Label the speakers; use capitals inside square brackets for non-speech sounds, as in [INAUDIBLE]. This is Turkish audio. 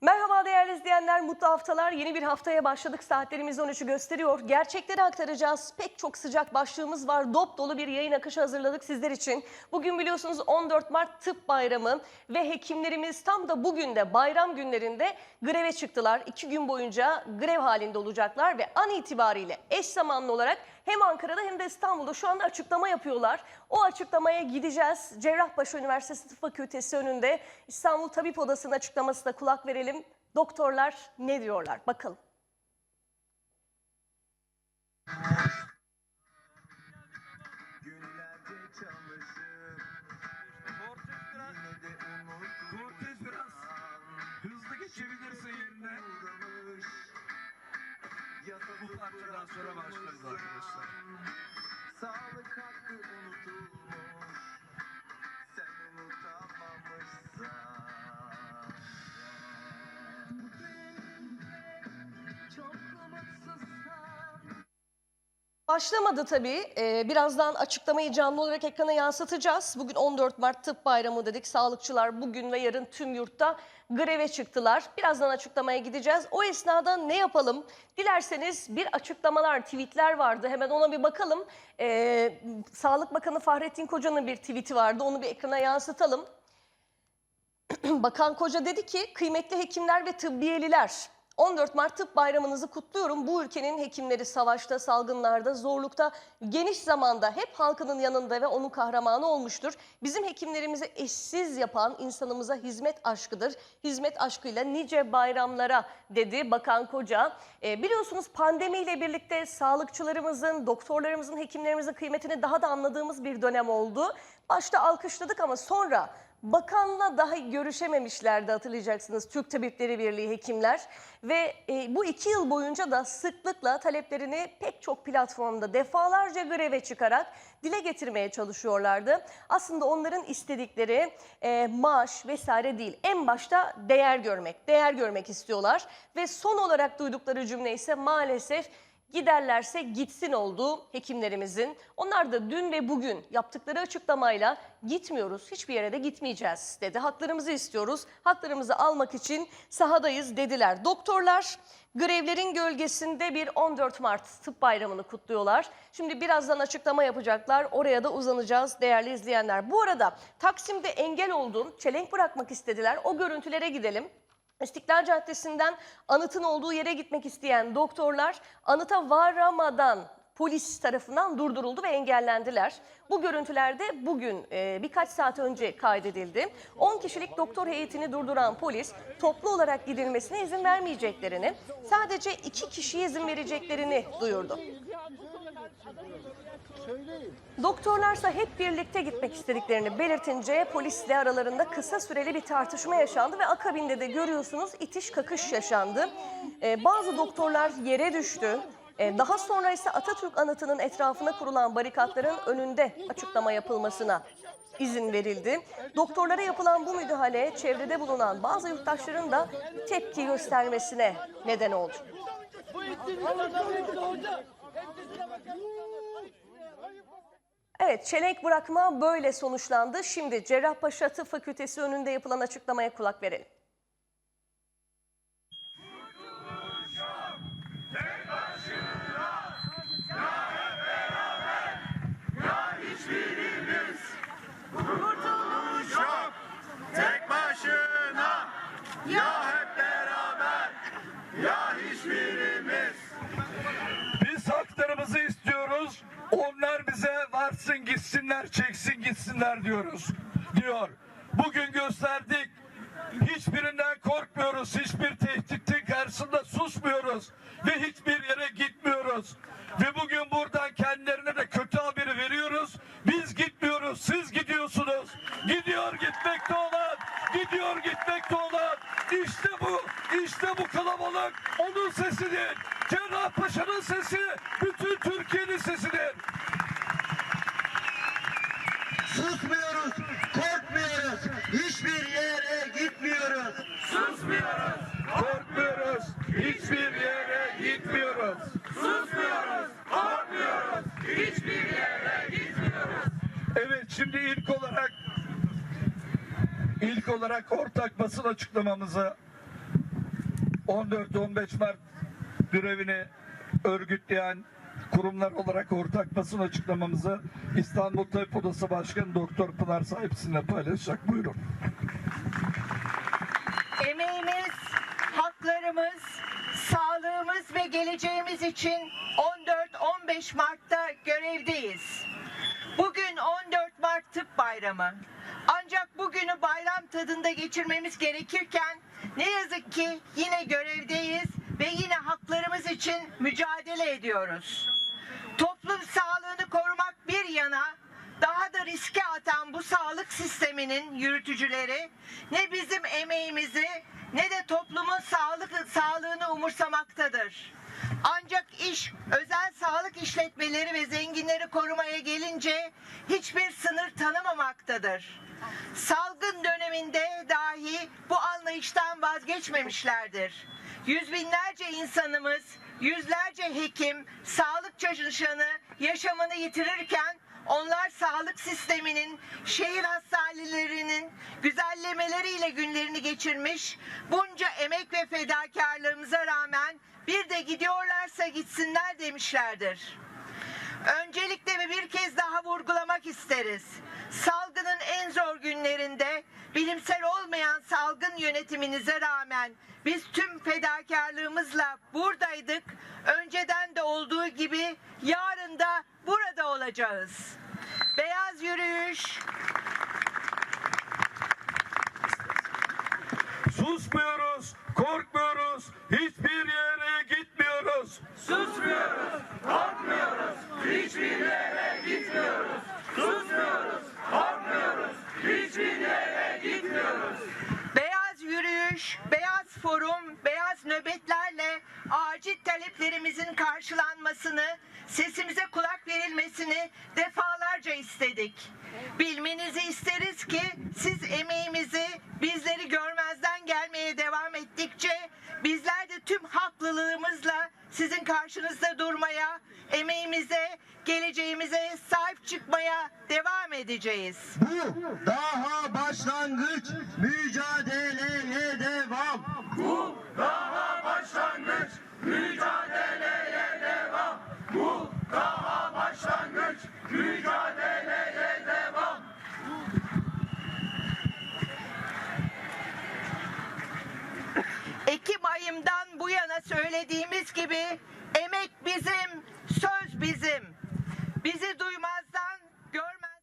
Speaker 1: Merhaba değerli izleyenler, mutlu haftalar. Yeni bir haftaya başladık. Saatlerimiz 13'ü gösteriyor. Gerçekleri aktaracağız. Pek çok sıcak başlığımız var. Dop dolu bir yayın akışı hazırladık sizler için. Bugün biliyorsunuz 14 Mart Tıp Bayramı ve hekimlerimiz tam da bugün de bayram günlerinde greve çıktılar. İki gün boyunca grev halinde olacaklar ve an itibariyle eş zamanlı olarak hem Ankara'da hem de İstanbul'da şu anda açıklama yapıyorlar. O açıklamaya gideceğiz. Cerrahpaşa Üniversitesi Tıp Fakültesi önünde İstanbul Tabip Odası'nın açıklamasına kulak verelim. Doktorlar ne diyorlar? Bakalım.
Speaker 2: Bu parçadan sonra başlarız arkadaşlar.
Speaker 3: Sağlık hakkı unutulmuş.
Speaker 1: Başlamadı tabii. Ee, birazdan açıklamayı canlı olarak ekrana yansıtacağız. Bugün 14 Mart Tıp Bayramı dedik. Sağlıkçılar bugün ve yarın tüm yurtta greve çıktılar. Birazdan açıklamaya gideceğiz. O esnada ne yapalım? Dilerseniz bir açıklamalar, tweetler vardı. Hemen ona bir bakalım. Ee, Sağlık Bakanı Fahrettin Koca'nın bir tweeti vardı. Onu bir ekrana yansıtalım. [CLEARS THROAT] Bakan Koca dedi ki kıymetli hekimler ve tıbbiyeliler 14 Mart Tıp Bayramınızı kutluyorum. Bu ülkenin hekimleri savaşta, salgınlarda, zorlukta, geniş zamanda hep halkının yanında ve onun kahramanı olmuştur. Bizim hekimlerimizi eşsiz yapan insanımıza hizmet aşkıdır. Hizmet aşkıyla nice bayramlara dedi Bakan Koca. E, biliyorsunuz pandemiyle birlikte sağlıkçılarımızın, doktorlarımızın, hekimlerimizin kıymetini daha da anladığımız bir dönem oldu. Başta alkışladık ama sonra Bakanla dahi görüşememişlerdi hatırlayacaksınız. Türk Tabipleri Birliği hekimler. Ve e, bu iki yıl boyunca da sıklıkla taleplerini pek çok platformda defalarca greve çıkarak dile getirmeye çalışıyorlardı. Aslında onların istedikleri e, maaş vesaire değil. En başta değer görmek, değer görmek istiyorlar. Ve son olarak duydukları cümle ise maalesef Giderlerse gitsin olduğu hekimlerimizin. Onlar da dün ve bugün yaptıkları açıklamayla gitmiyoruz, hiçbir yere de gitmeyeceğiz dedi. Haklarımızı istiyoruz, haklarımızı almak için sahadayız dediler. Doktorlar grevlerin gölgesinde bir 14 Mart Tıp Bayramı'nı kutluyorlar. Şimdi birazdan açıklama yapacaklar, oraya da uzanacağız değerli izleyenler. Bu arada Taksim'de engel oldum, çelenk bırakmak istediler. O görüntülere gidelim. İstiklal Caddesi'nden anıtın olduğu yere gitmek isteyen doktorlar anıta varamadan polis tarafından durduruldu ve engellendiler. Bu görüntülerde bugün e, birkaç saat önce kaydedildi. 10 kişilik doktor heyetini durduran polis toplu olarak gidilmesine izin vermeyeceklerini, sadece 2 kişiye izin vereceklerini duyurdu. Doktorlarsa hep birlikte gitmek istediklerini belirtince polisle aralarında kısa süreli bir tartışma yaşandı ve akabinde de görüyorsunuz itiş kakış yaşandı. Ee, bazı doktorlar yere düştü. Ee, daha sonra ise Atatürk anıtının etrafına kurulan barikatların önünde açıklama yapılmasına izin verildi. Doktorlara yapılan bu müdahale çevrede bulunan bazı yurttaşların da tepki göstermesine neden oldu. Evet, çelenk bırakma böyle sonuçlandı. Şimdi Cerrahpaşa Tıp Fakültesi önünde yapılan açıklamaya kulak verelim.
Speaker 2: Yok tek başına ya hep beraber ya hiçbirimiz. Biz haklarımızı istiyoruz. Onlar varsın gitsinler çeksin gitsinler diyoruz. Diyor. Bugün gösterdik. Hiçbirinden korkmuyoruz. Hiçbir tehditin karşısında susmuyoruz. Ve hiçbir yere gitmiyoruz. Ve bugün buradan kendilerine de kötü haberi veriyoruz. Biz gitmiyoruz. Siz gidiyorsunuz. Gidiyor gitmekte olan. Gidiyor gitmekte olan. İşte bu. işte bu kalabalık. Onun sesidir. Cerrahpaşa'nın sesi. Bütün Türkiye'nin sesidir.
Speaker 4: Susmuyoruz, korkmuyoruz, hiçbir yere gitmiyoruz.
Speaker 2: Susmuyoruz, korkmuyoruz, hiçbir yere gitmiyoruz. Susmuyoruz, korkmuyoruz, hiçbir yere gitmiyoruz. Evet şimdi ilk olarak ilk olarak ortak basın açıklamamızı 14-15 Mart grevini örgütleyen kurumlar olarak ortak basın açıklamamızı İstanbul Tabip Odası Başkanı Doktor Pınar Sahip sizinle paylaşacak. Buyurun.
Speaker 5: Emeğimiz, haklarımız, sağlığımız ve geleceğimiz için 14-15 Mart'ta görevdeyiz. Bugün 14 Mart Tıp Bayramı. Ancak bugünü bayram tadında geçirmemiz gerekirken ne yazık ki yine görevdeyiz ve yine haklarımız için mücadele ediyoruz. Toplum sağlığını korumak bir yana daha da riske atan bu sağlık sisteminin yürütücüleri ne bizim emeğimizi ne de toplumun sağlık sağlığını umursamaktadır. Ancak iş özel sağlık işletmeleri ve zenginleri korumaya gelince hiçbir sınır tanımamaktadır. Salgın döneminde dahi bu anlayıştan vazgeçmemişlerdir. Yüz binlerce insanımız, yüzlerce hekim, sağlık çalışanı yaşamını yitirirken onlar sağlık sisteminin, şehir hastanelerinin güzellemeleriyle günlerini geçirmiş, bunca emek ve fedakarlığımıza rağmen bir de gidiyorlarsa gitsinler demişlerdir. Öncelikle ve bir kez daha vurgulamak isteriz. Salgının en zor günlerinde bilimsel olmayan salgın yönetiminize rağmen biz tüm fedakarlığımızla buradaydık. Önceden de olduğu gibi yarın da burada olacağız. Beyaz yürüyüş,
Speaker 2: Susmuyoruz, korkmuyoruz, hiçbir yere gitmiyoruz.
Speaker 5: Beyaz yürüyüş, beyaz forum, beyaz nöbetlerle acil taleplerimizin karşılanmasını, sesimize kulak verilmesini defalarca istedik. Bilmenizi isteriz ki siz emeğimizi, bizleri görmezden gelmeye devam ettikçe bizler de tüm haklılığımızla sizin karşınızda durmaya, emeğimize, geleceğimize sahip çıkmaya devam edeceğiz.
Speaker 4: Bu daha başlangıç mücadeleye devam.
Speaker 2: Daha başlangıç, mücadeleye devam. Bu daha başlangıç, mücadeleye devam.
Speaker 5: Ekim ayımdan bu yana söylediğimiz gibi emek bizim, söz bizim. Bizi duymazdan görmez.